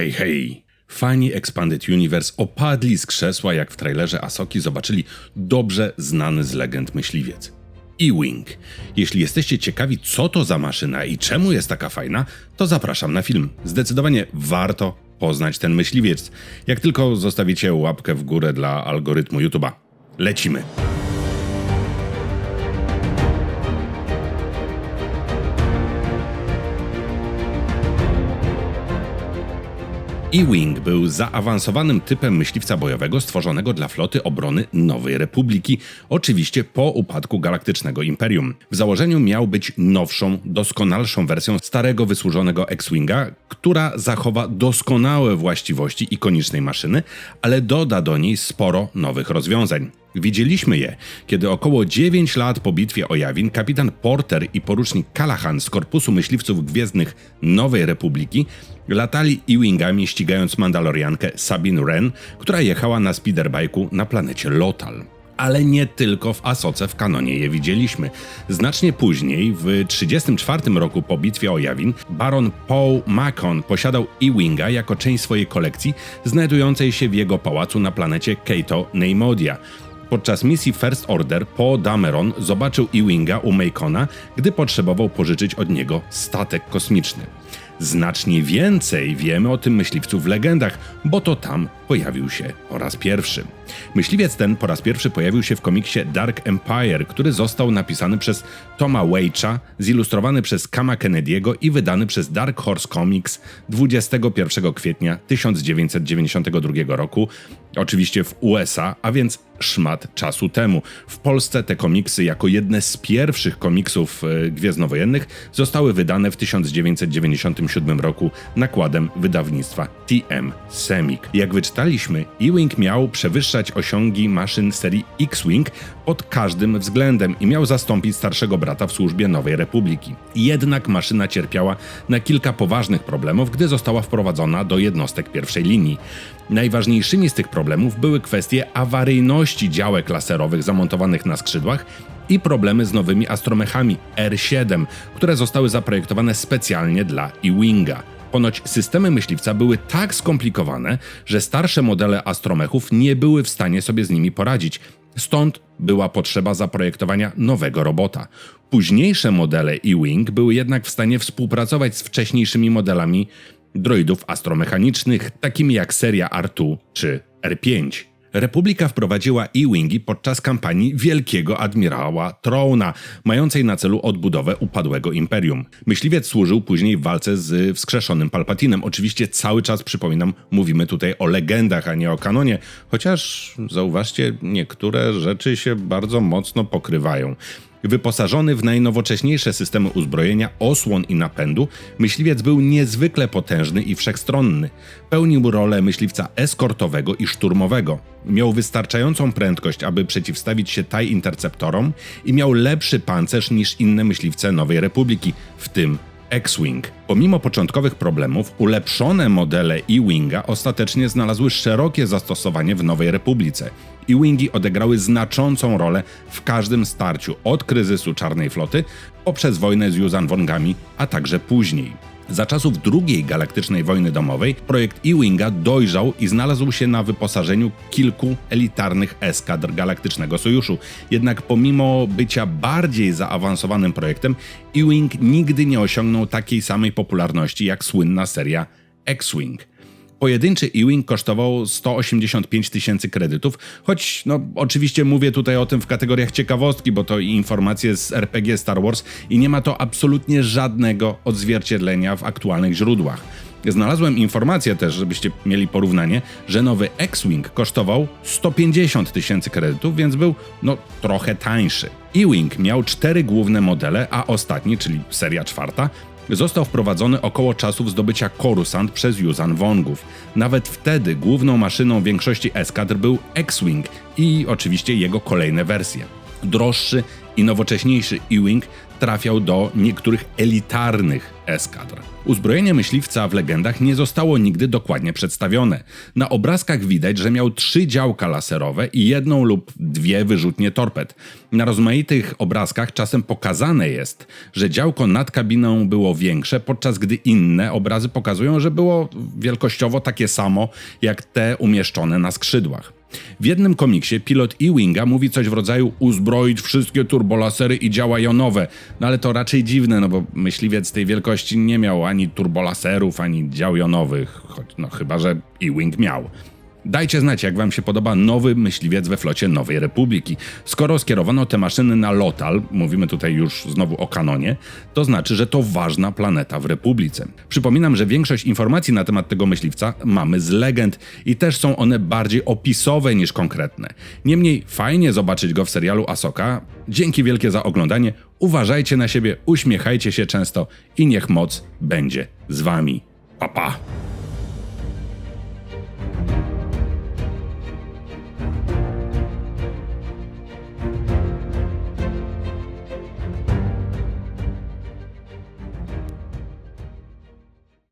Hej, hej! Fani Expanded Universe opadli z krzesła, jak w trailerze Asoki zobaczyli dobrze znany z legend myśliwiec. E-Wing. Jeśli jesteście ciekawi, co to za maszyna i czemu jest taka fajna, to zapraszam na film. Zdecydowanie warto poznać ten myśliwiec. Jak tylko zostawicie łapkę w górę dla algorytmu YouTube'a. Lecimy! E-Wing był zaawansowanym typem myśliwca bojowego stworzonego dla floty obrony Nowej Republiki, oczywiście po upadku Galaktycznego Imperium. W założeniu miał być nowszą, doskonalszą wersją starego wysłużonego X-Winga, która zachowa doskonałe właściwości ikonicznej maszyny, ale doda do niej sporo nowych rozwiązań. Widzieliśmy je, kiedy około 9 lat po bitwie o Jawin kapitan Porter i porucznik Callahan z Korpusu Myśliwców Gwiezdnych Nowej Republiki latali E-Wingami ścigając Mandaloriankę Sabine Wren, która jechała na speederbike'u na planecie Lotal. Ale nie tylko w Asoce w kanonie je widzieliśmy. Znacznie później, w 1934 roku po bitwie o Jawin, baron Paul Macon posiadał E-Winga jako część swojej kolekcji, znajdującej się w jego pałacu na planecie Keito Neimodia. Podczas misji First Order Paul Dameron zobaczył E-Winga u Macona, gdy potrzebował pożyczyć od niego statek kosmiczny. Znacznie więcej wiemy o tym myśliwcu w legendach, bo to tam pojawił się po raz pierwszy. Myśliwiec ten po raz pierwszy pojawił się w komiksie Dark Empire, który został napisany przez Toma Waite'a, zilustrowany przez Kama Kennedy'ego i wydany przez Dark Horse Comics 21 kwietnia 1992 roku, oczywiście w USA, a więc szmat czasu temu. W Polsce te komiksy, jako jedne z pierwszych komiksów e, gwiezdnowojennych, zostały wydane w 1997 roku nakładem wydawnictwa TM Semik. Jak wyczytaliśmy, E-Wing miał przewyższać osiągi maszyn serii X-Wing pod każdym względem i miał zastąpić starszego brata w służbie Nowej Republiki. Jednak maszyna cierpiała na kilka poważnych problemów, gdy została wprowadzona do jednostek pierwszej linii. Najważniejszymi z tych problemów były kwestie awaryjności działek laserowych zamontowanych na skrzydłach i problemy z nowymi astromechami R7, które zostały zaprojektowane specjalnie dla E-Winga. Ponoć systemy myśliwca były tak skomplikowane, że starsze modele astromechów nie były w stanie sobie z nimi poradzić. Stąd była potrzeba zaprojektowania nowego robota. Późniejsze modele E-Wing były jednak w stanie współpracować z wcześniejszymi modelami droidów astromechanicznych, takimi jak seria R2 czy R5. Republika wprowadziła E-Wingi podczas kampanii Wielkiego Admirała Trona, mającej na celu odbudowę upadłego imperium. Myśliwiec służył później w walce z wskrzeszonym Palpatinem. Oczywiście cały czas, przypominam, mówimy tutaj o legendach, a nie o kanonie, chociaż zauważcie, niektóre rzeczy się bardzo mocno pokrywają. Wyposażony w najnowocześniejsze systemy uzbrojenia, osłon i napędu, myśliwiec był niezwykle potężny i wszechstronny. Pełnił rolę myśliwca eskortowego i szturmowego. Miał wystarczającą prędkość, aby przeciwstawić się TIE Interceptorom i miał lepszy pancerz niż inne myśliwce Nowej Republiki, w tym X-Wing. Pomimo początkowych problemów, ulepszone modele E-Winga ostatecznie znalazły szerokie zastosowanie w Nowej Republice. E-Wingi odegrały znaczącą rolę w każdym starciu od kryzysu Czarnej Floty poprzez wojnę z Yuuzhan Wongami, a także później. Za czasów II Galaktycznej Wojny Domowej projekt E-Winga dojrzał i znalazł się na wyposażeniu kilku elitarnych eskadr Galaktycznego Sojuszu. Jednak pomimo bycia bardziej zaawansowanym projektem, E-Wing nigdy nie osiągnął takiej samej popularności jak słynna seria X-Wing. Pojedynczy Ewing kosztował 185 tysięcy kredytów, choć no oczywiście mówię tutaj o tym w kategoriach ciekawostki, bo to informacje z RPG Star Wars i nie ma to absolutnie żadnego odzwierciedlenia w aktualnych źródłach. Znalazłem informację też, żebyście mieli porównanie, że nowy X-Wing kosztował 150 tysięcy kredytów, więc był no trochę tańszy. E-Wing miał cztery główne modele, a ostatni, czyli seria czwarta, został wprowadzony około czasów zdobycia Coruscant przez Yuuzhan Wongów. Nawet wtedy główną maszyną większości eskadr był X-Wing i oczywiście jego kolejne wersje. Droższy i nowocześniejszy E-Wing trafiał do niektórych elitarnych eskadr. Uzbrojenie myśliwca w legendach nie zostało nigdy dokładnie przedstawione. Na obrazkach widać, że miał trzy działka laserowe i jedną lub dwie wyrzutnie torped. Na rozmaitych obrazkach czasem pokazane jest, że działko nad kabiną było większe, podczas gdy inne obrazy pokazują, że było wielkościowo takie samo jak te umieszczone na skrzydłach. W jednym komiksie pilot E-Winga mówi coś w rodzaju uzbroić wszystkie turbolasery i działa jonowe, no ale to raczej dziwne, no bo myśliwiec tej wielkości nie miał ani turbolaserów, ani dział jonowych, choć no chyba, że E-Wing miał. Dajcie znać, jak Wam się podoba nowy myśliwiec we flocie Nowej Republiki. Skoro skierowano te maszyny na Lotal, mówimy tutaj już znowu o kanonie, to znaczy, że to ważna planeta w Republice. Przypominam, że większość informacji na temat tego myśliwca mamy z legend i też są one bardziej opisowe niż konkretne. Niemniej fajnie zobaczyć go w serialu Asoka. Dzięki wielkie za oglądanie. Uważajcie na siebie, uśmiechajcie się często i niech moc będzie z Wami. Pa pa!